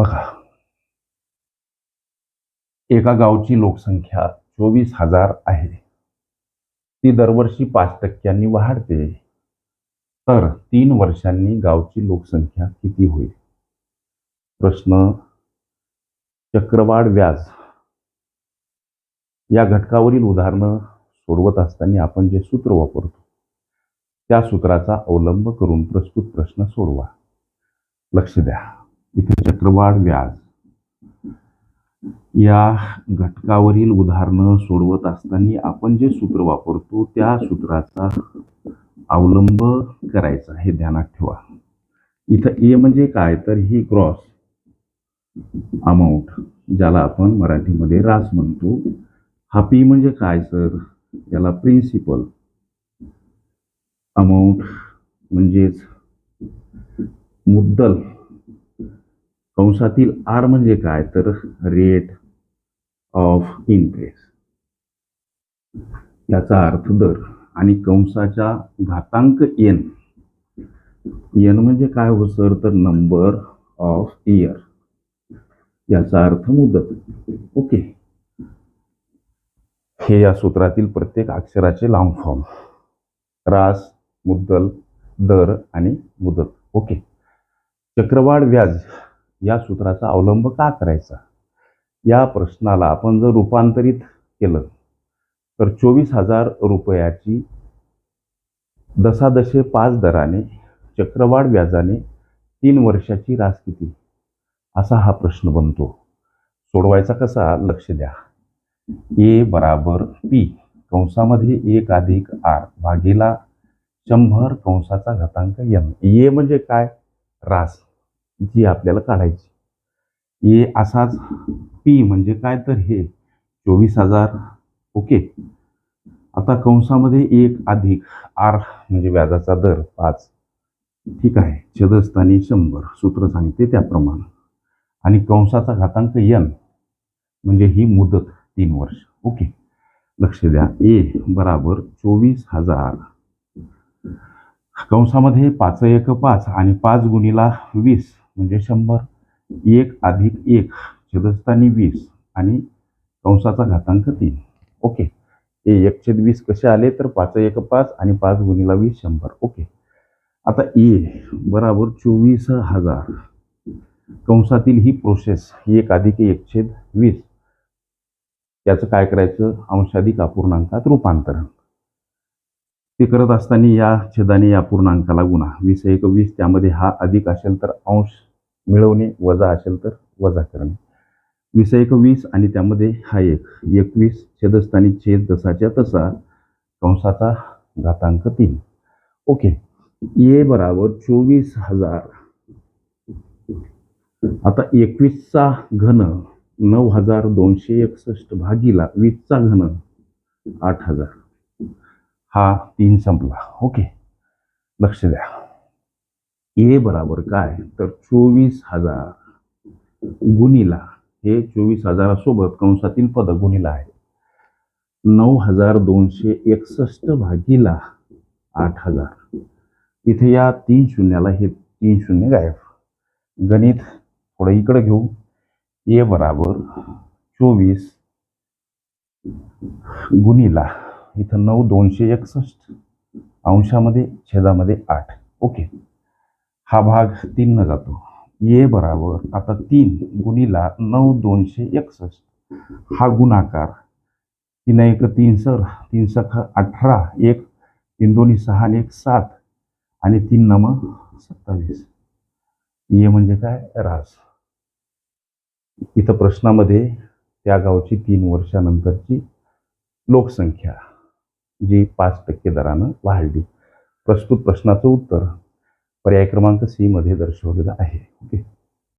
बघा. एका गावची लोकसंख्या चोवीस हजार आहे. ती दरवर्षी पाच टक्क्यांनी वाढते. तर तीन वर्षांनी गावची लोकसंख्या किती होईल? प्रश्न चक्रवाढ व्याज. या घटकावरील उदाहरणं सोडवत असताना आपण जे सूत्र वापरतो त्या सूत्राचा अवलंब करून प्रस्तुत प्रश्न सोडवा. लक्ष द्या. इथे चक्रवाढ व्याज. या घटकावरील उदाहरणं सोडवत असताना आपण जे सूत्र वापरतो त्या सूत्राचा अवलंब करायचा हे ध्यानात ठेवा. इथं ए म्हणजे काय? तर ही क्रॉस अमाऊंट ज्याला आपण मराठीमध्ये रास म्हणतो. हा पी म्हणजे काय सर याला प्रिन्सिपल अमाऊंट म्हणजेच मुद्दल कंसातील आर म्हणजे काय? तर रेट ऑफ इंटरेस्ट याचा अर्थ दर आणि कंसाच्या घातांक एन एन म्हणजे काय हो सर तर नंबर ऑफ इयर याचा अर्थ मुदत. ओके. हे या सूत्रातील प्रत्येक अक्षराचे लांब फॉर्म रास मुद्दल दर आणि मुदत. ओके. चक्रवाढ व्याज या सूत्राचा अवलंब का करायचा? या प्रश्नाला आपण जर रूपांतरित केलं तर चोवीस हजार रुपयाची दशादशे पाच दराने चक्रवाढ व्याजाने तीन वर्षाची रास किती? असा हा प्रश्न बनतो. सोडवायचा कसा? लक्ष द्या. ए बराबर पी कंसामध्ये एक अधिक आर भागीला शंभर कंसाचा घातांक एन. ए म्हणजे काय? रास. जी आपल्याला काढायची. ए असाच पी म्हणजे काय तर हे. चोवीस हजार ओके. आता कंसामध्ये एक अधिक आर म्हणजे व्याजाचा दर पाच. ठीक आहे. छदस्थानी शंभर. सूत्र सांगते त्याप्रमाणे. आणि कंसाचा घातांक यन म्हणजे ही मुदत तीन वर्ष. ओके. लक्ष द्या. ए बराबर चोवीस हजार. कंसामध्ये पाच एक पाच आणि पाच गुणीला वीस. म्हणजे शंभर एक अधिक एक छेदस्थानी वीस आणि कंसाचा घातांक तीन. ओके. हे एक छेद वीस कसे आले तर पाच एक पाच आणि पाच गुणीला वीस शंभर. ओके. आता ए बराबर चोवीस हजार. कंसातील ही प्रोसेस एक अधिक एक छेद वीस. याचं काय करायचं? अंशाधिक अपूर्णांकात रूपांतरण. ते करत असताना या छेदाने या पूर्णांकाला गुणा. वीस एक वीस त्यामध्ये हा अधिक असेल तर अंश मिळवणे वजा असेल तर वजा करणे. वीस एक वीस आणि त्यामध्ये हा एक. एकवीस छेदस्थानी छेद जसाच्या तसा कंसाचा घातांक तीन. ओके. ए बराबर चोवीस हजार. आता एकवीसचा घन नऊ हजार दोनशे एकसष्ट भागीला वीसचा घन आठ हजार. हा तीन संपला. ओके. लक्ष द्या. ए बराबर काय? तर चोवीस हजार गुणीला हे चोवीस हजारासोबत कंसातील पद गुणीला आहे. नऊ हजार दोनशे एकसष्ट भागीला आठ हजार. इथे या तीन शून्याला हे तीन शून्य गायब. गणित थोडं इकडं घेऊ. ए बराबर चोवीस गुणीला इथं नऊ दोनशे एकसष्ट अंशामध्ये छेदामध्ये आठ. ओके. हा भाग तीननं जातो. ए बराबर आता तीन गुणीला नऊ दोनशे एकसष्ट. हा गुणाकार तीन एक तीन सर तीन सख अठरा एक तीन दोन्ही सहा आणि एक सात आणि तीन नम सत्तावीस. ए म्हणजे काय? रास. इथं प्रश्नामध्ये त्या गावची तीन वर्षानंतरची लोकसंख्या. जी पाच टक्के दरानं वाढली. प्रस्तुत प्रश्नाचं उत्तर पर्याय क्रमांक सीमध्ये दर्शवलेलं आहे. ओके?